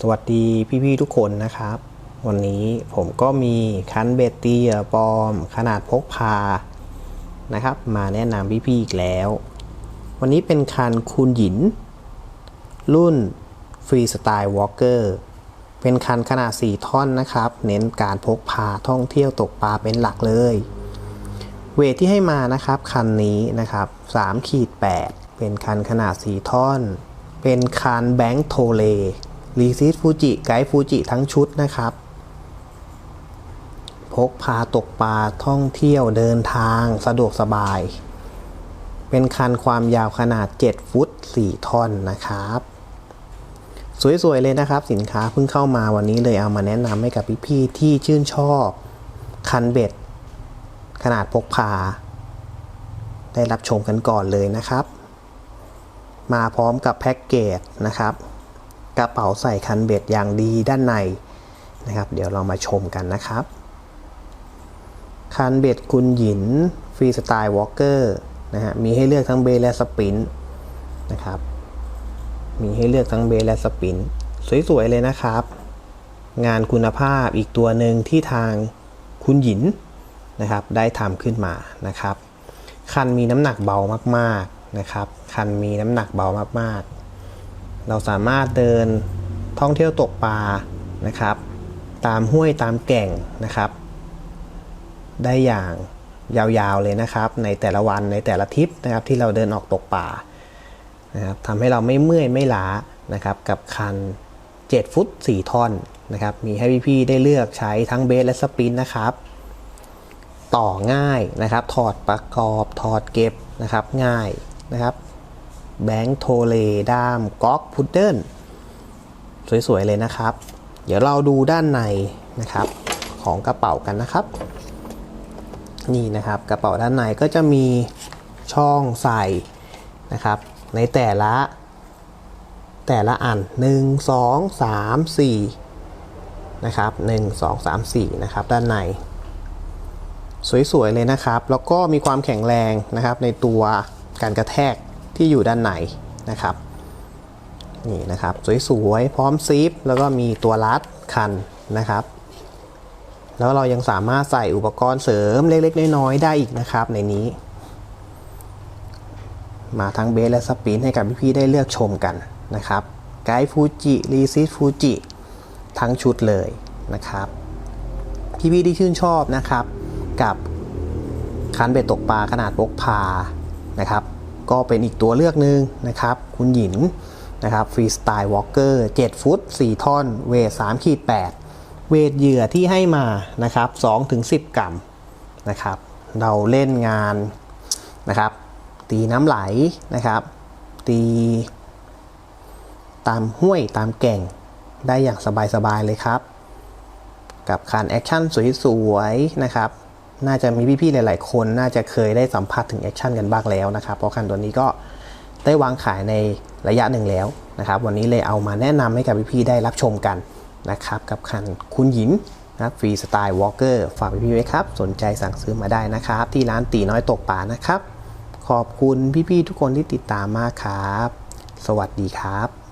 สวัสดีพี่ๆทุกคนนะครับ วันนี้ผมก็มีคันเบตเตียปลอม ขนาดพกพานะครับ มาแนะนำพี่ๆอีกแล้ว วันนี้เป็นคันคูณหยิน รุ่นฟรีสไตล์วอล์กเกอร์เป็นคันขนาด 4 ท่อนนะครับ เน้นการพกพาท่องเที่ยวตกปลาเป็นหลักเลย เวทที่ให้มานะครับ คันนี้นะครับ3ขีด8เป็นคันขนาด 4 ท่อน เป็นคันแบงค์โทเล รีซีดฟูจิไกด์ฟูจิทั้งชุดนะครับ พกพาตกปลาท่องเที่ยวเดินทางสะดวกสบาย เป็นคันความยาวขนาด 7 ฟุต 4 ท่อนนะครับ สวยๆ เลยนะครับ สินค้าเพิ่งเข้ามาวันนี้เลยเอามาแนะนำให้กับพี่ๆที่ชื่นชอบ คันเบ็ด ขนาดพกพา ได้รับชมกันก่อนเลยนะครับ มาพร้อมกับแพ็กเกจนะครับ กระเป๋าใส่คันเบ็ดอย่างดีด้านในนะครับ เดี๋ยวเรามาชมกันนะครับ คันเบ็ดคุณหยินฟรีสไตล์วอล์กเกอร์นะฮะมีให้เลือกทั้งเบสและสปินนะครับ มีให้เลือกทั้งเบสและสปิน สวยๆเลยนะครับ งานคุณภาพอีกตัวหนึ่งที่ทางคุณหยินนะครับ ได้ทำขึ้นมานะครับ คันมีน้ำหนักเบามากๆนะครับ คันมีน้ำหนักเบามากๆ เราสามารถเดินท่องเที่ยวตกปลานะครับ ตามห้วยตามแก่งนะครับ ได้อย่างยาวๆเลยนะครับ ในแต่ละวันในแต่ละทริปนะครับที่เราเดินออกตกป่านะครับทำให้เราไม่เมื่อยไม่ล้านะครับกับคัน 7 ฟุต 4 ท่อนนะครับมีให้พี่ๆได้เลือกใช้ทั้งเบสและสปรินนะครับ ต่อง่ายนะครับ ถอดประกอบถอดเก็บนะครับง่ายนะครับ แบงค์โทเลด้ามก๊อกพุดเดิ้ลสวย ๆ เลยนะครับ เดี๋ยวเราดูด้านในนะครับของกระเป๋ากันนะครับ นี่นะครับกระเป๋าด้านในก็จะมีช่องใส่นะครับ ในแต่ละ แต่ละอัน 1 2 3 4นะครับ1 2 3 4นะครับด้านใน สวย ๆ เลยนะครับ แล้วก็มีความแข็งแรงนะครับในตัวการกระแทก ที่อยู่ด้านในนะครับนี่นะครับสวยๆพร้อมซีฟแล้วก็มีตัวรัดคันนะครับ แล้วเรายังสามารถใส่อุปกรณ์เสริมเล็กๆน้อยๆได้อีกนะครับในนี้ มาทั้งเบสและสปินให้กับพี่ๆได้เลือกชมกันนะครับไกด์ฟูจิรีซิสฟูจิทั้งชุดเลยนะครับ พี่ๆที่ชื่นชอบนะครับกับคันเบ็ดตกปลาขนาดพกพานะครับ ก็เป็นอีกตัวเลือกหนึ่งนะครับ คุณหยินนะครับฟรีสไตล์วอล์กเกอร์7ฟุต 4 ท่อน เวท3ขีด8เวทเหยื่อที่ให้มานะครับ2ถึง10 กรัมนะครับ เราเล่นงานนะครับ ตีน้ำไหลนะครับ ตีตามห้วยตามแก่งได้อย่างสบายๆเลยครับ กับคันแอคชั่นสวยๆนะครับ น่าจะมีพี่ๆหลาย ๆ คนน่าจะเคยได้สัมผัสถึงแอคชั่นกันบ้างแล้วนะครับเพราะคันตัวนี้ก็ได้วางขายในระยะหนึ่งแล้วนะครับ วันนี้เลยเอามาแนะนำให้กับพี่ๆได้รับชมกันนะครับ กับคันคุณหญิงนะฟรีสไตล์วอล์กเกอร์ฝากพี่ๆไว้ครับ สนใจสั่งซื้อมาได้นะครับ ที่ร้านตีน้อยตกป่านะครับ ขอบคุณพี่ๆทุกคนที่ติดตามมากครับ สวัสดีครับ